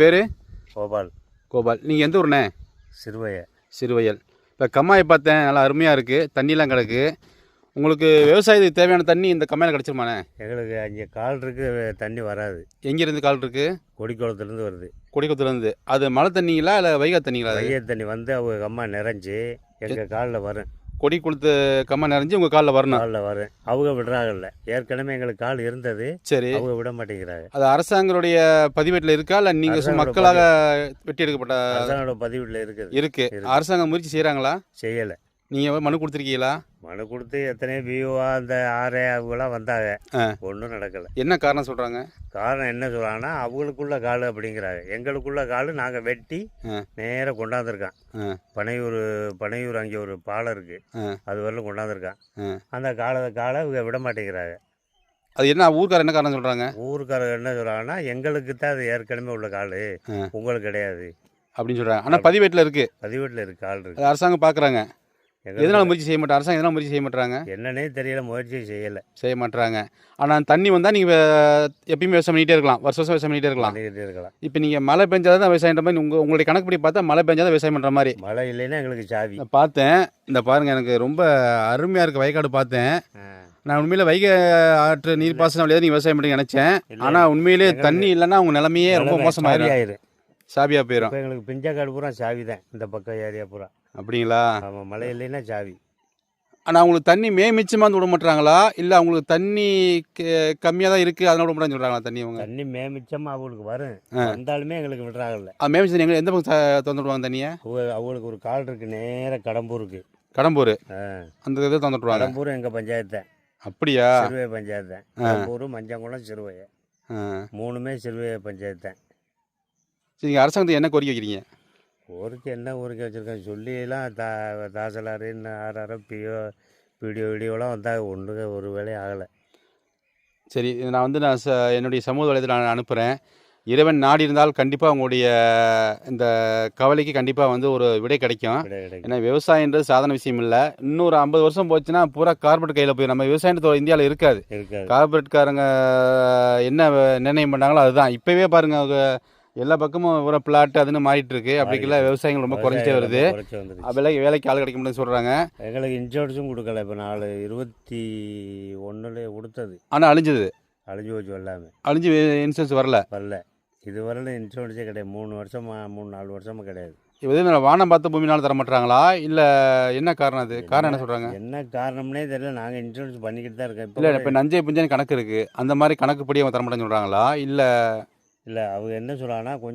பேர்? கோபால். கோபால். நீங்கள் எந்த ஊர்ண்ணே? சிறுவைய சிறுவயல். இப்போ கம்மாயை பார்த்தேன் நல்லா அருமையாக இருக்குது தண்ணிலாம் கிடக்கு. உங்களுக்கு விவசாயத்துக்கு தேவையான தண்ணி இந்த கம்மாயில் கிடச்சிருமாண்ணே? எங்களுக்கு அங்கே கால் இருக்கு தண்ணி வராது. எங்கேருந்து கால் இருக்குது கொடிக்குளத்துலேருந்து வருது. கொடிக்குத்துலேருந்து அது மழை தண்ணிங்களா இல்லை வைகா தண்ணிங்களா வைகை தண்ணி வந்து அவங்க அம்மா நிறைஞ்சு எங்கள் காலில் வரும். கொடி கொடுத்து கம்மா நிறைஞ்சு உங்கள் காலில் வரணும். காலில் வரும் அவங்க விடுறாங்கல்ல. ஏற்கனவே எங்களுக்கு கால் இருந்தது. சரி. அவங்க விட மாட்டேங்கிறாங்க. அது அரசாங்கருடைய பதிவேட்டில் இருக்கா? இல்லை நீங்கள் மக்களாக வெட்டி எடுக்கப்பட்ட அரசாங்கோட பதிவில் இருக்குது. இருக்கு. இருக்கு. அரசாங்கம் முயற்சி செய்கிறாங்களா செய்யலை. நீங்கள் மனு கொடுத்துருக்கீங்களா? மனு கொடுத்து எத்தனையோ பிஓவா அந்த ஆர்ஏ அவங்களாம் வந்தாங்க. ஒன்றும் நடக்கலை. என்ன காரணம் சொல்கிறாங்க காரணம் என்ன சொல்கிறாங்கன்னா அவங்களுக்குள்ள கால் அப்படிங்கிறாங்க. எங்களுக்குள்ள கால் நாங்கள் வெட்டி. நேராக கொண்டாந்துருக்கான். பனையூர் பனையூர் அங்கே ஒரு பாலம் இருக்குது அது வரலும் கொண்டாந்துருக்கான். அந்த காலை காலை இவங்க விட மாட்டேங்கிறாங்க. அது என்ன ஊர்க்கார என்ன காரணம் சொல்கிறாங்க ஊருக்காரங்க என்ன சொல்கிறாங்கன்னா எங்களுக்கு தான் அது ஏற்கனவே உள்ள கால். உங்களுக்கு கிடையாது. அப்படின்னு சொல்கிறாங்க ஆனால் பதிவேட்டில் இருக்குது பதிவேட்டில் இருக்கு கால் இருக்கு. அது அரசாங்கம் பார்க்குறாங்க எதனால முயற்சி செய்ய மாட்டாங்க அரசாங்கம் எதனால முயற்சி செய்ய மாட்டாங்க என்னன்னே தெரியல முயற்சி செய்யலை. செய்ய மாட்டாங்க ஆனால் தண்ணி வந்தால் நீங்கள் எப்பயுமே விவசாயம் பண்ணிகிட்டே இருக்கலாம். வருஷம் வருஷம் விவசாயம் பண்ணிகிட்டே இருக்கலாம். பண்ணிக்கிட்டு இருக்கலாம். இப்போ நீங்கள் மழை பெஞ்சாதான் தான் விவசாயன்ற மாதிரி உங்கள் உங்களுடைய கணக்குப்படி பார்த்தா மழை பெஞ்சாதான் விவசாயம் பண்ணுற மாதிரி. மழை இல்லைன்னா எங்களுக்கு சாவி. நான் பார்த்தேன். இந்த பாருங்க எனக்கு ரொம்ப அருமையாக இருக்குது வயக்காடு பார்த்தேன். நான் உண்மையில வைகை ஆற்று நீர் பாசனம் வழியாக நீங்கள் விவசாயம் பண்ணி நினச்சேன். ஆனால் உண்மையிலே தண்ணி இல்லைன்னா உங்கள் நிலைமையே ரொம்ப நிலைமை மோசமாயிரும். சாவி ஆயிரும் சாபியாக போயிடும் எங்களுக்கு பிஞ்சக்காடு பூரா சாவி தான் இந்த பக்கம் ஏரியா பூரா. அப்படிங்களா? ஆமாம் மழை இல்லைன்னா சாவி ஆனால் அவங்களுக்கு தண்ணி மே மிச்சமாக வந்து விட மாட்டாங்களா? இல்லை அவங்களுக்கு தண்ணி கம்மியாக தான் இருக்குது அதனால விட மாட்டாங்கன்னு சொல்கிறாங்களா தண்ணி அவங்க தண்ணி மேமிச்சமாக அவங்களுக்கு வரும். வந்தாலுமே எங்களுக்கு விடுறாங்கல்ல மே மிச்சம் எங்கே எந்த பக்கம் திறந்து விடுவாங்க தண்ணியை? அவங்க- அவங்களுக்கு ஒரு கால் இருக்கு நேராக கடம்பூருக்கு. கடம்பூர். அந்த இதை திறந்து விட்ருவாங்க கடம்பூர் எங்கள் பஞ்சாயத்து. அப்படியா? சிறுவை பஞ்சாயத்து. கடம்பூர் மஞ்சங்குளம் சிறுவை. மூணுமே சிறுவை பஞ்சாயத்து. தான் சரி நீங்கள் அரசாங்கத்துக்கு என்ன கோரிக்கை வைக்கிறீங்க? ஊருக்கு என்ன ஊருக்கு வச்சுருக்கேன்? சொல்லியெல்லாம் தா தாசலாறு ஆர்ஆர் பிஓ பிடிஓ வீடியோலாம் வந்தாங்க ஒன்றுங்க ஒரு வேலையும் ஆகலை. சரி நான் வந்து நான் ச என்னுடைய சமூக வலைதளத்தில் நான் அனுப்புகிறேன் இறைவன் நாடி இருந்தால் கண்டிப்பாக உங்களுடைய இந்த கவலைக்கு கண்டிப்பாக வந்து ஒரு விடை கிடைக்கும். ஏன்னா விவசாயன்றது சாதாரண விஷயம் இல்லை. இன்னொரு ஐம்பது வருஷம் போச்சுன்னா பூரா கார்பரேட் கையில் போய் நம்ம விவசாயத்தை இந்தியாவில் இருக்காது. கார்பரேட்காரங்க என்ன நிர்ணயம் பண்ணாங்களோ அதுதான். இப்போவே பாருங்க அவங்க எல்லா பக்கமும் பூரா பிளாட் அதுன்னு மாறிட்டு இருக்கு அப்படிக்கெல்லாம் விவசாயங்கள் ரொம்ப குறைஞ்சிட்டே வருது. வந்துருச்சு. வேலைக்கு ஆள் கிடைக்க முடியும்னு சொல்கிறாங்க எங்களுக்கு இன்சூரன்ஸும் கொடுக்கல. இப்போ நாலு இருபத்தி ஒன்றுலேயே கொடுத்தது ஆனால் அழிஞ்சது. அழிஞ்சு போச்சு எல்லாமே. அழிஞ்சு இன்சூரன்ஸ் வரல. வரல. இது வரல இன்சூரன்ஸே கிடையாது. மூணு வருஷமா மூணு நாலு வருஷமா கிடையாது. இது வானம் பார்த்த பூமினால தர மாட்டாங்களா? இல்லை என்ன காரணம் அது? காரணம் என்ன சொல்கிறாங்க என்ன காரணம்னே தெரியல. நாங்கள் இன்சூரன்ஸ் பண்ணிக்கிட்டு தான் இருக்கோம் இல்லை இப்போ இப்போ நஞ்சை புஞ்சன் கணக்கு இருக்குது அந்த மாதிரி கணக்குப்படி அவங்க தர மாட்டேன்னு சொல்கிறாங்களா இல்லை இல்லை அவங்க என்ன சொல்கிறாங்கன்னா கொஞ்சம்